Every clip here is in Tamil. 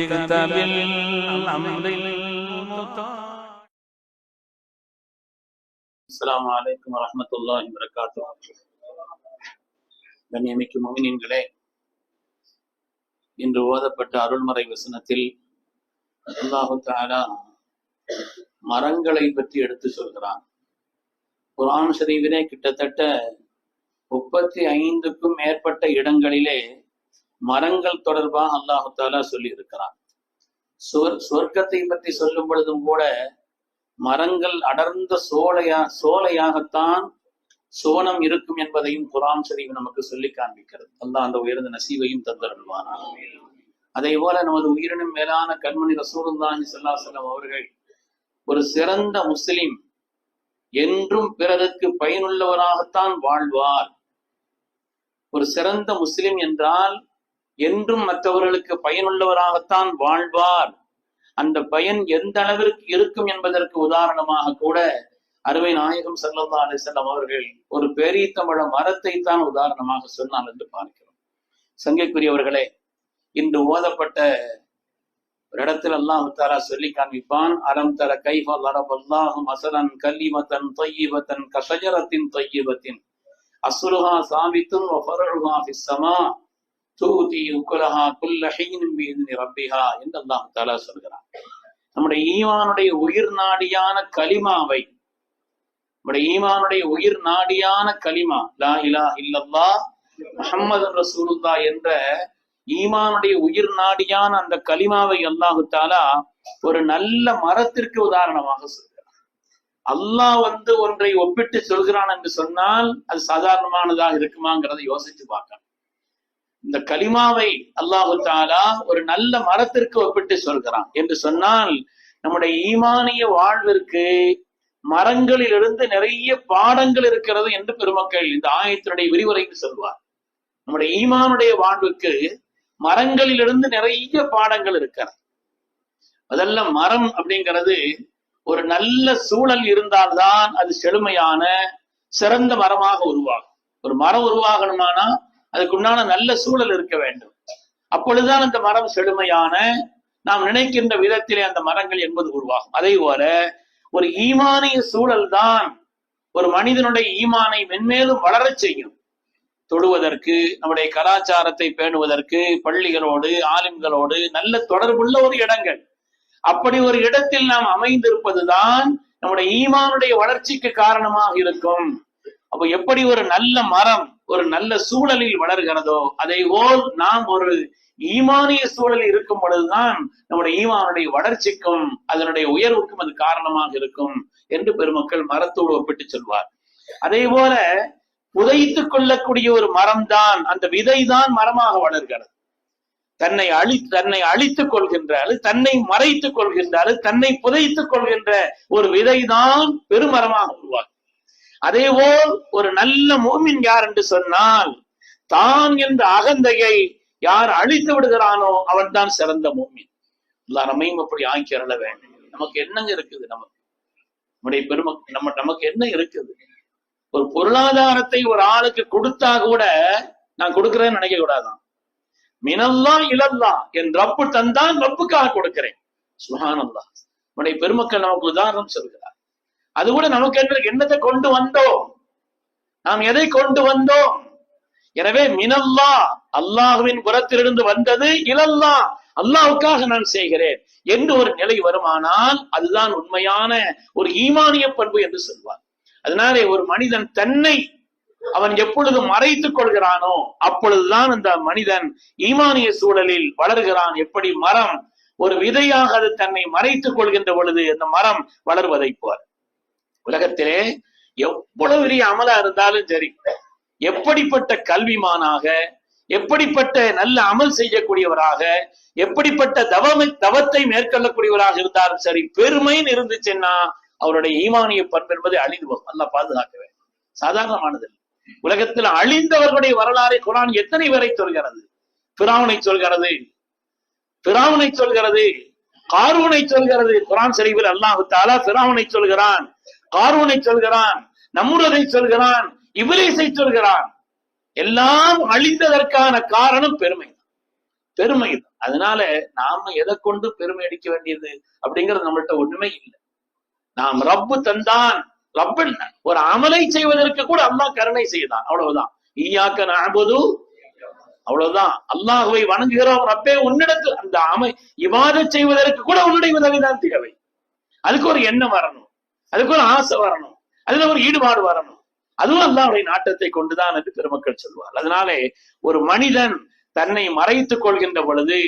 جئت بالأمر المطاع அஸ்ஸலாமு அலைக்கும் வரஹ்மத்துல்லாஹி வரகாத்துஹு கண்ணியமிக்க முமினின்களே இன்று ஓதப்பட்ட அருள்மறை வசனத்தில் அல்லாஹு தஆலா மரங்களை பற்றி எடுத்து சொல்கிறான் குர்ஆன் ஷரீஃபிலே கிட்டத்தட்ட முப்பத்தி ஐந்துக்கும் மேற்பட்ட இடங்களிலே மரங்கள் தொடர்பாக அல்லாஹு சொல்லி இருக்கிறான் சுவர் சுவர்க்கத்தை பற்றி சொல்லும் பொழுதும் கூட மரங்கள் அடர்ந்த சோலையா சோலையாகத்தான் சோனம் இருக்கும் என்பதையும் குரான் சரிவு நமக்கு சொல்லி காண்பிக்கிறது. அல்லாஹ் அந்த உயர்ந்த நசீவையும் தந்தருள்வானா அதே போல நமது உயிரினும் மேலான கண்மணி ரசூலுல்லாஹி சல்லா செல்லம் அவர்கள் ஒரு சிறந்த முஸ்லிம் என்றும் பிறருக்கு பயனுள்ளவராகத்தான் வாழ்வார். ஒரு சிறந்த முஸ்லிம் என்றால் என்றும் மற்றவர்களுக்கு பயனுள்ளவராகத்தான் வாழ்வார். அந்த பயன் எந்த அளவிற்கு இருக்கும் என்பதற்கு உதாரணமாக கூட அருமை நாயகம் செல்லல்லா அலிசல்லம் அவர்கள் ஒரு பேரீத்தமிழ மரத்தை தான் உதாரணமாக சொன்னார் என்று பார்க்கிறோம். சங்கைக்குரியவர்களே இன்று ஓதப்பட்ட ஒரு இடத்தில் அல்லாஹு தாரா சொல்லி காண்பிப்பான் அறம் தர கைஃப லரபல்லாஹு மசலன் கல்லிமத்தன் தொய்யிபத்தன் கஷஜரத்தின் தொய்யிபத்தின் அசுருஹா சாமித்தும் தூதி உக்குலஹா குல்லஹையின் ஹீனின் ரப்பிஹா என்று அல்லாஹ் தாலா சொல்கிறான். நம்முடைய ஈமானுடைய உயிர் நாடியான கலிமாவை நம்முடைய ஈமானுடைய உயிர் நாடியான கலிமா லா இலா இல்லல்லா முஹம்மது ரசூலுல்லா என்ற ஈமானுடைய உயிர் நாடியான அந்த கலிமாவை அல்லாஹு தாலா ஒரு நல்ல மரத்திற்கு உதாரணமாக சொல்கிறான். அல்லாஹ் வந்து ஒன்றை ஒப்பிட்டு சொல்கிறான் என்று சொன்னால் அது சாதாரணமானதாக இருக்குமாங்கிறதை யோசிச்சு பார்க்கணும். இந்த கலிமாவை அல்லாஹு தாலா ஒரு நல்ல மரத்திற்கு ஒப்பிட்டு சொல்கிறான். என்று சொன்னால் நம்முடைய ஈமானிய வாழ்விற்கு மரங்களிலிருந்து நிறைய பாடங்கள் இருக்கிறது என்று பெருமக்கள் இந்த ஆயத்தினுடைய விரிவுரையில் சொல்வார். நம்முடைய ஈமானுடைய வாழ்வுக்கு மரங்களிலிருந்து நிறைய பாடங்கள் இருக்கிறது. முதல்ல மரம் அப்படிங்கிறது ஒரு நல்ல சூழல் இருந்தால்தான் அது செழுமையான சிறந்த மரமாக உருவாகும். ஒரு மரம் உருவாகணுமானா அதுக்குண்டான நல்ல சூழல் இருக்க வேண்டும். அப்பொழுதுதான் அந்த மரம் செழுமையான நாம் நினைக்கின்ற விதத்திலே அந்த மரங்கள் என்பது உருவாகும். அதே போல ஒரு ஈமானிய சூழல் தான் ஒரு மனிதனுடைய ஈமானை மென்மேலும் வளரச் செய்யும். தொடுவதற்கு நம்முடைய கலாச்சாரத்தை பேணுவதற்கு பள்ளிகளோடு ஆலிம்களோடு நல்ல தொடர்புள்ள ஒரு இடங்கள். அப்படி ஒரு இடத்தில் நாம் அமைந்திருப்பதுதான் நம்முடைய ஈமானுடைய வளர்ச்சிக்கு காரணமாக இருக்கும். அப்ப எப்படி ஒரு நல்ல மரம் ஒரு நல்ல சூழலில் வளர்கிறதோ அதை போல் நாம் ஒரு ஈமானிய சூழலில் இருக்கும் பொழுதுதான் நம்முடைய ஈமானுடைய வளர்ச்சிக்கும் அதனுடைய உயர்வுக்கும் அது காரணமாக இருக்கும் என்று பெருமக்கள் மரத்தோடு ஒப்பிட்டு சொல்வார். அதே போல புதைத்துக் கொள்ளக்கூடிய ஒரு மரம் தான் அந்த விதை தான் மரமாக வளர்கிறது. தன்னை அழி தன்னை அழித்துக் கொள்கின்ற அல்லது தன்னை மறைத்துக் கொள்கின்ற அல்லது தன்னை புதைத்துக் கொள்கின்ற ஒரு விதை தான் பெருமரமாக உருவாகும் அதே போல் ஒரு நல்ல மூமின் யார் என்று சொன்னால் தான் என்ற அகந்தையை யார் அழித்து விடுகிறானோ அவன் தான் சிறந்த மோமின். எல்லா நம்மையும் அப்படி ஆக்கி அருள வேண்டும். நமக்கு என்னங்க இருக்குது நமக்கு நம்முடைய பெரும நம்ம நமக்கு என்ன இருக்குது? ஒரு பொருளாதாரத்தை ஒரு ஆளுக்கு கொடுத்தா கூட நான் கொடுக்குறேன்னு நினைக்க கூடாதான் மினல்லாம் இழல்லா என் ரப்பு தந்தான் ரப்புக்காக கொடுக்கிறேன். சுகானந்தா நம்முடைய பெருமக்கள் நமக்கு உதாரணம் சொல்கிறார். அது கூட நமக்கு என்ன என்னத்தை கொண்டு வந்தோம்? நாம் எதை கொண்டு வந்தோம்? எனவே மினல்லா அல்லாஹுவின் புறத்திலிருந்து வந்தது இலல்லா. அல்லாவுக்காக நான் செய்கிறேன். என்று ஒரு நிலை வருமானால் அதுதான் உண்மையான ஒரு ஈமானிய பண்பு என்று சொல்வார். அதனாலே ஒரு மனிதன் தன்னை அவன் எப்பொழுது மறைத்துக் கொள்கிறானோ அப்பொழுதுதான் அந்த மனிதன் ஈமானிய சூழலில் வளர்கிறான். எப்படி மரம் ஒரு விதையாக அது தன்னை மறைத்துக் கொள்கின்ற பொழுது அந்த மரம் வளர்வதை போல். உலகத்திலே எவ்வளவு பெரிய அமலா இருந்தாலும் சரி எப்படிப்பட்ட கல்விமானாக எப்படிப்பட்ட நல்ல அமல் செய்யக்கூடியவராக எப்படிப்பட்ட தவமை தவத்தை மேற்கொள்ளக்கூடியவராக இருந்தாலும் சரி பெருமைன்னு இருந்துச்சுன்னா அவருடைய ஈமானிய பண்பு என்பது அழிந்து போகும் நல்லா பாதுகாக்கவே சாதாரணமானது உலகத்தில் அழிந்தவர்களுடைய வரலாறை குரான் எத்தனை பேரை சொல்கிறது? பிராவனை சொல்கிறது. பிராவனை சொல்கிறது. காரூனை சொல்கிறது. குரான் சரிவில் அல்லாஹு தாலா பிராவனை சொல்கிறான். காரூனை சொல்கிறான் நமுரதை சொல்கிறான் இபிலிசை சொல்கிறான். எல்லாம் அழிந்ததற்கான காரணம் பெருமை. பெருமை தான். அதனால நாம எதை கொண்டு பெருமை அடிக்க வேண்டியது அப்படிங்கிறது நம்மள்ட்ட ஒண்ணுமே இல்லை. நாம் ரப்பு தந்தான் ரப்பு ஒரு அமலை செய்வதற்கு கூட அல்லாஹ் கருணை செய்தான். அவ்வளவுதான். ஈயாக்க நாபது அவ்வளவுதான். அல்லாஹுவை வணங்குகிறோம் ரப்பே உன்னிடத்தில். அந்த அமை இவாத செய்வதற்கு கூட உன்னுடைய உதவிதான் தேவை. அதுக்கு ஒரு எண்ணம் வரணும். அதுக்கு ஒரு ஆசை வரணும். அதுல ஒரு ஈடுபாடு வரணும். அதுவும் அல்லாவுடைய நாட்டத்தை கொண்டுதான் என்று பெருமக்கள் சொல்வார் அதனாலே ஒரு மனிதன் தன்னை மறைத்துக் கொள்கின்ற பொழுது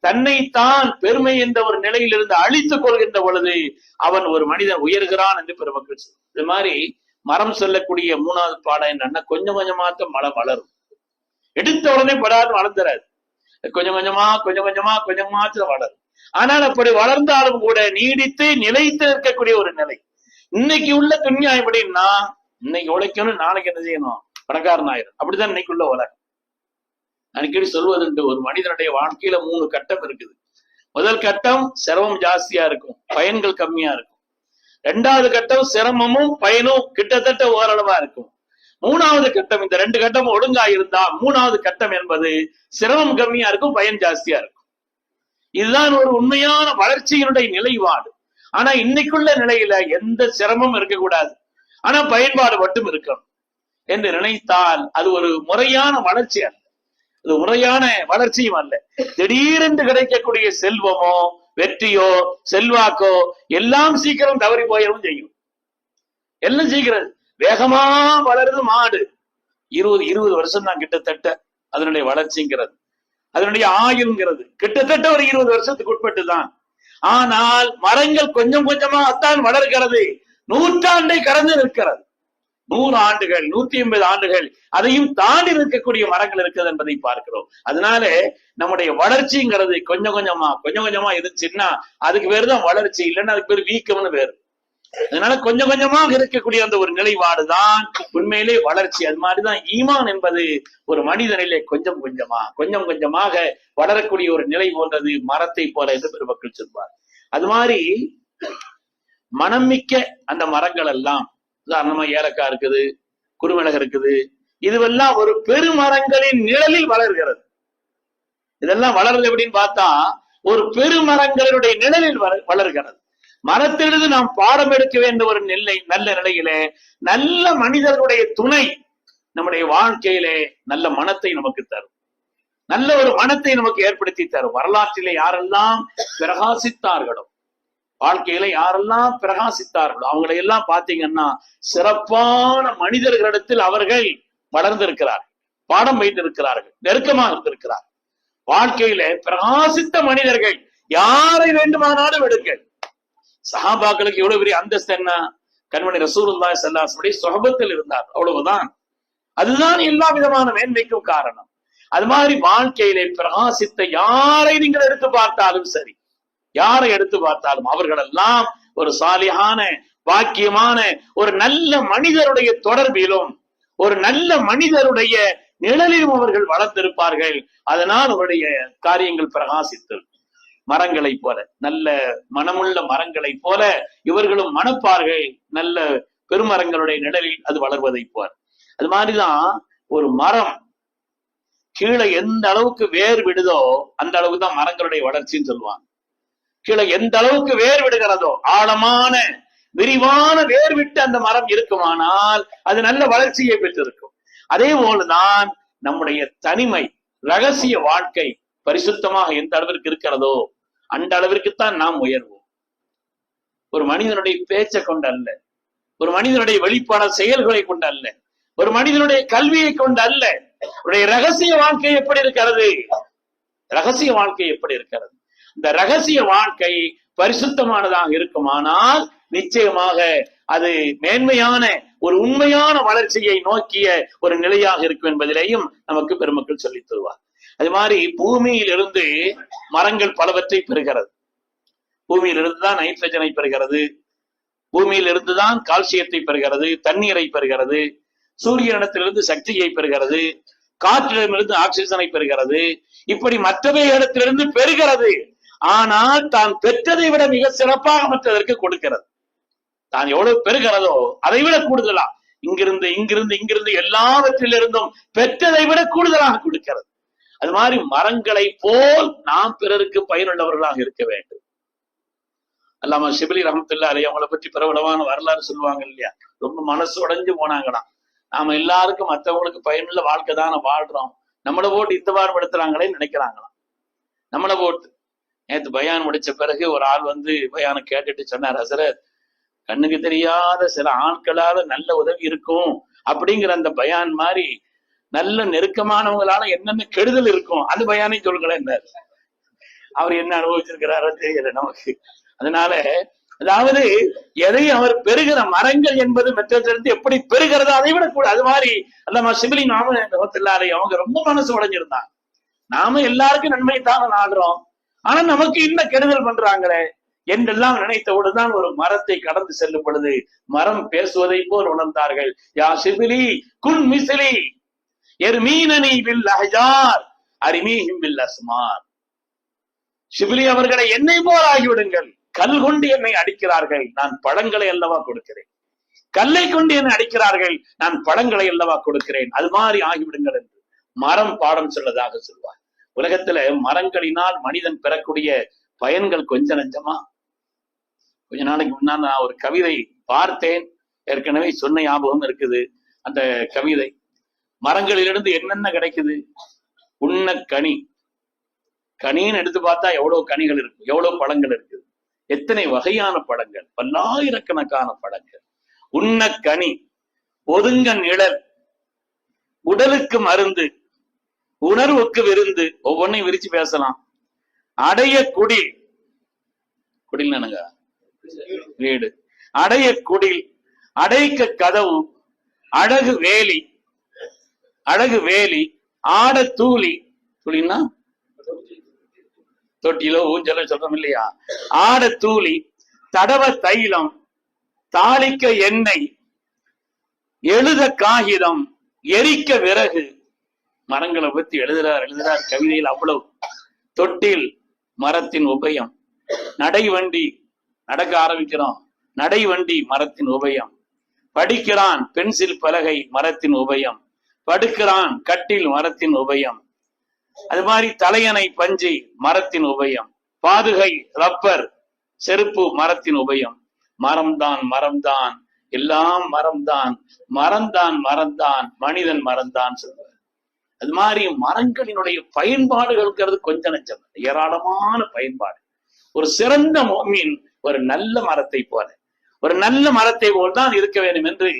தன்னைத்தான் பெருமை என்ற ஒரு நிலையிலிருந்து அழித்துக் கொள்கின்ற பொழுது அவன் ஒரு மனிதன் உயர்கிறான் என்று பெருமக்கள் சொல்வார் இது மாதிரி மரம் சொல்லக்கூடிய மூணாவது பாடம் என்னன்னா கொஞ்சம் கொஞ்சமாக மரம் வளரும். எடுத்த உடனே படாது வளர்ந்துறாது. கொஞ்சம் கொஞ்சமா கொஞ்சம் கொஞ்சமா கொஞ்சம் கொஞ்சமா வளரும். ஆனால் அப்படி வளர்ந்தாலும் கூட நீடித்து நிலைத்து இருக்கக்கூடிய ஒரு நிலை. இன்னைக்கு உள்ள துன்யா எப்படின்னா இன்னைக்கு உழைக்கணும் நாளைக்கு என்ன செய்யணும்? பணக்காரன் ஆயிரும் அப்படிதான் இன்னைக்கு உள்ள உலகம். அடிக்கடி சொல்வதுண்டு ஒரு மனிதனுடைய வாழ்க்கையில மூணு கட்டம் இருக்குது. முதல் கட்டம் சிரமம் ஜாஸ்தியா இருக்கும் பயன்கள் கம்மியா இருக்கும். ரெண்டாவது கட்டம் சிரமமும் பயனும் கிட்டத்தட்ட ஓரளவா இருக்கும். மூணாவது கட்டம் இந்த ரெண்டு கட்டம் ஒழுங்கா இருந்தா மூணாவது கட்டம் என்பது சிரமம் கம்மியா இருக்கும் பயன் ஜாஸ்தியா இருக்கும். இதுதான் ஒரு உண்மையான வளர்ச்சியினுடைய நிலைப்பாடு. ஆனா இன்னைக்குள்ள நிலையில எந்த சிரமமும் இருக்கக்கூடாது. ஆனா பயன்பாடு மட்டும் இருக்கணும். என்று நினைத்தால் அது ஒரு முறையான வளர்ச்சி அல்ல. அது முறையான வளர்ச்சியும் அல்ல. திடீரென்று கிடைக்கக்கூடிய செல்வமோ வெற்றியோ செல்வாக்கோ எல்லாம் சீக்கிரம் தவறி போயிடவும் செய்யும். எல்லாம் சீக்கிரம். வேகமா வளருது மாடு. இருபது இருபது வருஷம் தான் கிட்டத்தட்ட அதனுடைய வளர்ச்சிங்கிறது. அதனுடைய ஆயுங்கிறது கிட்டத்தட்ட ஒரு இருபது வருஷத்துக்கு உட்பட்டு தான் ஆனால் மரங்கள் கொஞ்சம் கொஞ்சமாகத்தான் வளர்கிறது. நூற்றாண்டை கடந்து நிற்கிறது. நூறு ஆண்டுகள் நூத்தி ஐம்பது ஆண்டுகள் அதையும் தாண்டி இருக்கக்கூடிய மரங்கள் இருக்குது என்பதை பார்க்கிறோம். அதனால நம்முடைய வளர்ச்சிங்கிறது கொஞ்சம் கொஞ்சமா கொஞ்சம் கொஞ்சமா இருந்துச்சுன்னா அதுக்கு பேர் தான் வளர்ச்சி இல்லைன்னா அதுக்கு பேர் வீக்கம்னு பேரு. அதனால கொஞ்சம் கொஞ்சமாக இருக்கக்கூடிய அந்த ஒரு நிலைப்பாடுதான் உண்மையிலே வளர்ச்சி. அது மாதிரிதான் ஈமான் என்பது ஒரு மனிதனிலே கொஞ்சம் கொஞ்சமா கொஞ்சம் கொஞ்சமாக வளரக்கூடிய ஒரு நிலை போன்றது மரத்தை போல என்று பெருமக்கள் சொல்வார். அது மாதிரி மனம் மிக்க அந்த மரங்கள் எல்லாம் உதாரணமா ஏலக்காய் இருக்குது குருமிளகு இருக்குது இதுவெல்லாம் ஒரு பெருமரங்களின் நிழலில் வளர்கிறது. இதெல்லாம் வளருது எப்படின்னு பார்த்தா ஒரு பெருமரங்களுடைய நிழலில் வளர்கிறது. மரத்திலிருந்து நாம் பாடம் எடுக்க வேண்டிய ஒரு நிலை நல்ல நிலையிலே நல்ல மனிதர்களுடைய துணை நம்முடைய வாழ்க்கையிலே நல்ல மனத்தை நமக்கு தரும். நல்ல ஒரு மனத்தை நமக்கு ஏற்படுத்தி தரும். வரலாற்றிலே யாரெல்லாம் பிரகாசித்தார்களோ வாழ்க்கையில யாரெல்லாம் பிரகாசித்தார்களோ அவங்களை எல்லாம் பாத்தீங்கன்னா சிறப்பான மனிதர்களிடத்தில் அவர்கள் வளர்ந்திருக்கிறார் பாடம் வைத்திருக்கிறார்கள் நெருக்கமாக இருந்திருக்கிறார். வாழ்க்கையில பிரகாசித்த மனிதர்கள் யாரை வேண்டுமானாலும் எடுங்கள். சஹாபாக்களுக்கு எவ்வளவு பெரிய அந்தஸ்து என்ன? கண்மணி ரசூருல்லா சல்லாசுடைய அலைஹி இருந்தார். அவ்வளவுதான். அதுதான் எல்லா விதமான மேன்மைக்கும் காரணம். அது மாதிரி வாழ்க்கையிலே பிரகாசித்த யாரை நீங்கள் எடுத்து பார்த்தாலும் சரி யாரை எடுத்து பார்த்தாலும் அவர்களெல்லாம் ஒரு சாலியான பாக்கியமான ஒரு நல்ல மனிதருடைய தொடர்பிலும் ஒரு நல்ல மனிதருடைய நிழலிலும் அவர்கள் வளர்ந்திருப்பார்கள். அதனால் அவருடைய காரியங்கள் பிரகாசித்திருக்கும் மரங்களை போல நல்ல மனமுள்ள மரங்களை போல இவர்களும் மணப்பார்கள். நல்ல பெருமரங்களுடைய நிழலில் அது வளர்வதை போல. அது மாதிரிதான் ஒரு மரம் கீழே எந்த அளவுக்கு வேர் விடுதோ அந்த அளவுக்கு தான் மரங்களுடைய வளர்ச்சின்னு சொல்லுவாங்க. கீழே எந்த அளவுக்கு வேர் விடுகிறதோ ஆழமான விரிவான வேர் விட்டு அந்த மரம் இருக்குமானால் அது நல்ல வளர்ச்சியை பெற்றிருக்கும். அதே போலதான் நம்முடைய தனிமை ரகசிய வாழ்க்கை பரிசுத்தமாக எந்த அளவிற்கு இருக்கிறதோ அந்த அளவிற்குத்தான் நாம் உயர்வோம். ஒரு மனிதனுடைய பேச்சை கொண்டு அல்ல. ஒரு மனிதனுடைய வெளிப்பாட செயல்களை கொண்டு அல்ல. ஒரு மனிதனுடைய கல்வியை கொண்டு அல்ல. உடைய ரகசிய வாழ்க்கை எப்படி இருக்கிறது? ரகசிய வாழ்க்கை எப்படி இருக்கிறது? இந்த ரகசிய வாழ்க்கை பரிசுத்தமானதாக இருக்குமானால் நிச்சயமாக அது மேன்மையான ஒரு உண்மையான வளர்ச்சியை நோக்கிய ஒரு நிலையாக இருக்கும் என்பதிலேயும் நமக்கு பெருமக்கள் சொல்லித் தருவார் அது மாதிரி பூமியிலிருந்து மரங்கள் பலவற்றை பெறுகிறது. பூமியிலிருந்து தான் நைட்ரஜனை பெறுகிறது. பூமியிலிருந்து தான் கால்சியத்தை பெறுகிறது தண்ணீரை பெறுகிறது சூரியனிடத்திலிருந்து சக்தியை பெறுகிறது காற்றிடமிருந்து ஆக்சிஜனை பெறுகிறது. இப்படி மற்றவை இடத்திலிருந்து பெறுகிறது. ஆனால் தான் பெற்றதை விட மிக சிறப்பாக மற்றதற்கு கொடுக்கிறது. தான் எவ்வளவு பெறுகிறதோ அதை விட கூடுதலா. இங்கிருந்து இங்கிருந்து இங்கிருந்து எல்லாவற்றிலிருந்தும் பெற்றதை விட கூடுதலாக கொடுக்கிறது. அது மாதிரி மரங்களை போல் நாம் பிறருக்கு பயனுள்ளவர்களாக இருக்க வேண்டும். அல்லாம சிபிலி ரஹமத்துல்லா அலி அவங்கள பற்றி பிரபலமான வரலாறு சொல்லுவாங்க இல்லையா? ரொம்ப மனசு உடைஞ்சு போனாங்களாம். நாம எல்லாருக்கும் மற்றவங்களுக்கு பயனுள்ள வாழ்க்கை தானே வாழ்றோம். நம்மளை போட்டு இந்த வாரம் படுத்துறாங்களே நினைக்கிறாங்களாம். நம்மளை போட்டு. நேத்து பயான் முடிச்ச பிறகு ஒரு ஆள் வந்து பயானை கேட்டுட்டு சொன்னார் ஹசரத் கண்ணுக்கு தெரியாத சில ஆட்களால நல்ல உதவி இருக்கும் அப்படிங்கிற அந்த பயான் மாதிரி நல்ல நெருக்கமானவங்களால என்னென்ன கெடுதல் இருக்கும்? அது பயானே சொல்கிறேன் அவர் என்ன அனுபவிச்சிருக்கிறாரோ தெரியல நமக்கு. அதனால அதாவது எதை அவர் பெறுகிற மரங்கள் என்பது மெத்தத்திலிருந்து எப்படி பெறுகிறதோ அதை விட கூட அது மாதிரி அல்லமா சிபிலி நாம முகத்தில்லாரை அவங்க ரொம்ப மனசு உடைஞ்சிருந்தாங்க. நாம எல்லாருக்கும் நன்மை தான் ஆடுறோம் ஆனா நமக்கு என்ன கெடுதல் பண்றாங்களே என்றெல்லாம் நினைத்தவுடன் ஒரு மரத்தை கடந்து செல்லும் பொழுது மரம் பேசுவதை போல் உணர்ந்தார்கள். யா சிபிலி குன் மிசிலி எர்மீனனி வில் அஹஜார் அரிமீஹிம் வில் அஸ்மார். சிபிலி அவர்களை என்னை போல் ஆகிவிடுங்கள். கல் கொண்டு என்னை அடிக்கிறார்கள். நான் பழங்களை அல்லவா கொடுக்கிறேன். கல்லை கொண்டு என்னை அடிக்கிறார்கள். நான் பழங்களை அல்லவா கொடுக்கிறேன். அது மாதிரி ஆகிவிடுங்கள் என்று மரம் பாடம் சொல்லதாக சொல்வார். உலகத்துல மரங்களினால் மனிதன் பெறக்கூடிய பயன்கள் கொஞ்ச நஞ்சமா? கொஞ்ச நாளைக்கு முன்னால் நான் ஒரு கவிதை பார்த்தேன். ஏற்கனவே சொன்ன ஞாபகம் இருக்குது. அந்த கவிதை மரங்களிலிருந்து என்னென்ன கிடைக்குது? உண்ண கனி கனின்னு எடுத்து பார்த்தா எவ்வளவு கனிகள் இருக்கு எவ்வளவு பழங்கள் இருக்குது எத்தனை வகையான பழங்கள்? பல்லாயிரக்கணக்கான பழங்கள். உண்ண கனி ஒதுங்க நிழல் உடலுக்கு மருந்து உணர்வுக்கு விருந்து ஒவ்வொன்றையும் விரிச்சு பேசலாம். அடைய குடில். குடில் வீடு. அடைய குடில் அடைக்க கதவு அழகு வேலி அழகு வேலி ஆட தூளி. தூளின்னா? தொட்டிலோ ஊஞ்சலோ சொல்றோம் இல்லையா? ஆட தூளி தடவ தைலம் தாளிக்க எண்ணெய் எழுத காகிதம் எரிக்க விறகு. மரங்களை பத்தி எழுதுறார் எழுதுறார் கவிதையில் அவ்வளவு. தொட்டில் மரத்தின் உபயம். நடை வண்டி நடக்க ஆரம்பிக்கிறோம். நடை வண்டி மரத்தின் உபயம். படிக்கிறான் பென்சில் பலகை மரத்தின் உபயம். படுக்கிறான் கட்டில் மரத்தின் உபயம். அது மாதிரி தலையணை பஞ்சு மரத்தின் உபயம். பாதுகை ரப்பர் செருப்பு மரத்தின் உபயம். மரம்தான் மரம்தான் எல்லாம் மரம்தான் மரம்தான் மரம்தான் மனிதன் மரம்தான் சொல்வார். அது மாதிரி மரங்களினுடைய பயன்பாடுகள்ங்கிறது கொஞ்ச நஞ்சம். ஏராளமான பயன்பாடு. ஒரு சிறந்த மீன் ஒரு நல்ல மரத்தை போல. ஒரு நல்ல மரத்தை போல் தான் இருக்க வேண்டும் என்று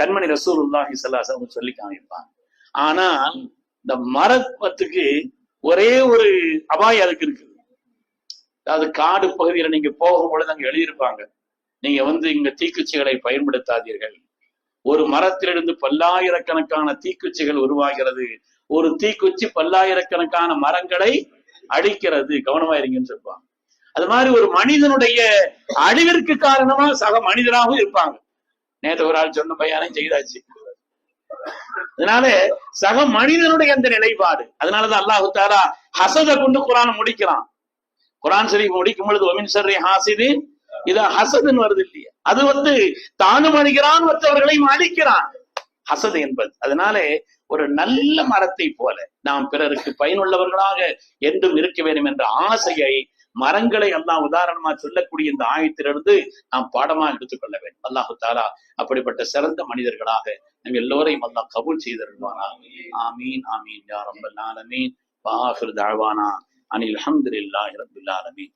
கண்மணி ரசூலுல்லாஹி ஸல்லல்லாஹு அலைஹி சொல்லி காமிப்பாங்க. ஆனால் இந்த மரத்துக்கு ஒரே ஒரு அபாயம் அதுக்கு இருக்குது. அதாவது காடு பகுதியில நீங்க போகும் பொழுது அங்க எழுதியிருப்பாங்க. நீங்க வந்து இங்க தீக்குச்சிகளை பயன்படுத்தாதீர்கள். ஒரு மரத்திலிருந்து பல்லாயிரக்கணக்கான தீக்குச்சிகள் உருவாகிறது. ஒரு தீக்குச்சி பல்லாயிரக்கணக்கான மரங்களை அழிக்கிறது. கவனமா இருங்கன்னு சொல்லுவாங்க. அது மாதிரி ஒரு மனிதனுடைய அழிவிற்கு காரணமா சக மனிதனாகவும் இருப்பாங்க. நேற்று ஒரு ஆள் சொன்ன பையனை செய்தாச்சு. அதனால சக மனிதனுடைய அந்த நிலைப்பாடு. அதனாலதான் அல்லாஹு தாரா ஹசத கொண்டு குரான் முடிக்கிறான் குரான் ஷரீஃப் முடிக்கும் பொழுது ஒமின் சர்ரி ஹாசிது இதா ஹசதுன்னு வருது இல்லையா? அது வந்து தானும் அழிக்கிறான் மற்றவர்களையும் அழிக்கிறான். ஹசது என்பது. அதனாலே ஒரு நல்ல மரத்தை போல நாம் பிறருக்கு பயனுள்ளவர்களாக என்றும் இருக்க வேண்டும் என்ற ஆசையை மரங்களை எல்லாம் உதாரணமா சொல்லக்கூடிய இந்த ஆயத்திலிருந்து நாம் பாடமா எடுத்துக்கொள்ள வேண்டும். அல்லாஹு தாலா அப்படிப்பட்ட சிறந்த மனிதர்களாக நம் எல்லோரையும் அல்லாஹ் கபூல் செய்திருவானா ஆமீன் ஆமீன். யா ரப்பல் ஆலமீன். வாஹிர் அனில் அல்ஹம்துலில்லாஹி ரப்பில் ஆலமீன்.